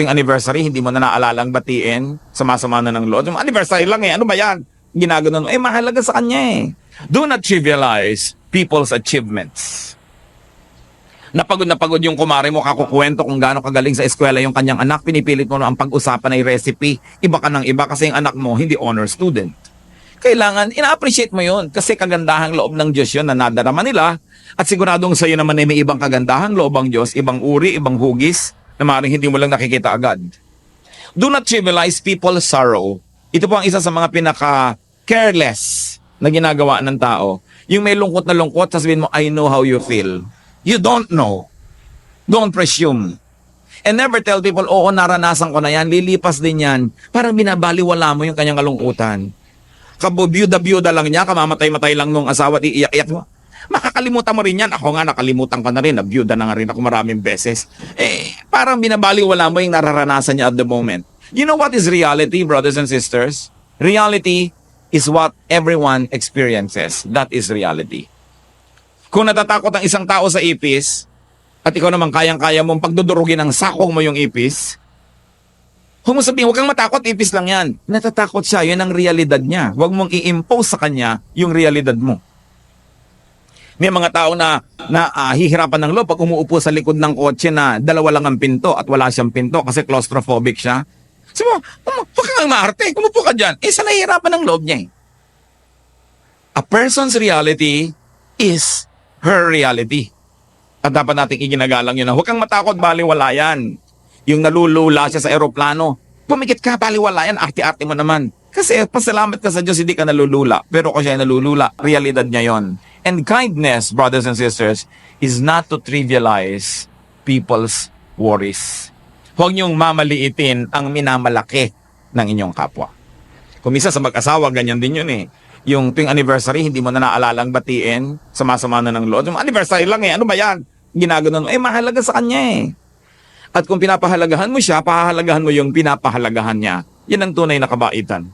Yung anniversary, hindi mo na naalalang batiin, sumasama na ng loob. Yung anniversary lang eh, ano ba yan? Ginaganon mo, eh mahalaga sa kanya eh. Do not trivialize people's achievements. Napagod na pagod yung kumare mo kakukwento kung gaano kagaling sa eskwela yung kanyang anak, pinipilit mo na ang pag-usapan ay recipe. Iba ka ng iba kasi yung anak mo hindi honor student. Kailangan, ina-appreciate mo yun kasi kagandahang loob ng Diyos yun na nadarama nila at siguradong sa'yo naman ay may ibang kagandahang loob ang Diyos, ibang uri, ibang hugis na maaaring hindi mo lang nakikita agad. Do not trivialize people's sorrow. Ito po ang isa sa mga pinaka-careless na ginagawa ng tao. Yung may lungkot na lungkot, sasabihin mo, I know how you feel. You don't know. Don't presume. And never tell people, oo, naranasan ko na yan, lilipas din yan. Parang binabaliwala mo yung kanyang kalungkutan. Kabubiyuda-biyuda lang niya, kamamatay-matay lang nung asawa at iiyak-iyak mo. Makakalimutan mo rin yan. Ako nga nakalimutan ka na rin. Nabiyuda na nga rin ako maraming beses. Eh, parang binabaliwala mo yung nararanasan niya at the moment. You know what is reality, brothers and sisters? Reality is what everyone experiences. That is reality. Kung natatakot ang isang tao sa ipis, at ikaw naman kayang-kaya mong pagdudurugin ng sakong mo yung ipis, huwag mo sabihin, huwag kang matakot, ipis lang yan. Natatakot siya, yun ang realidad niya. Huwag mong i-impose sa kanya yung realidad mo. May mga tao na, na ah, hihirapan ng loob pag umuupo sa likod ng kotse na dalawa lang ang pinto at wala siyang pinto kasi claustrophobic siya. Sabi mo, "Um, huwag kang maarte, umupo ka dyan. Eh, sa nahihirapan ng loob niya eh. A person's reality is her reality. At dapat nating iginagalang yun na huwag kang matakot, baliwala yan. Yung nalulula siya sa eroplano, pumikit ka, baliwala yan, arte-arte mo naman. Kasi pasalamat ka sa Diyos, hindi ka nalulula. Pero kung siya ay nalulula, realidad niya yon. And kindness, brothers and sisters, is not to trivialize people's worries. Huwag niyong mamaliitin ang minamalaki ng inyong kapwa. Kung minsan sa mag-asawa, ganyan din yun eh. Yung tuwing anniversary, hindi mo na naalalang batiin, sumasama na ng loob. Yung anniversary lang eh, ano ba yan? Ginaganon mo, eh mahalaga sa kanya eh. At kung pinapahalagahan mo siya, pahahalagahan mo yung pinapahalagahan niya. Yan ang tunay na kabaitan.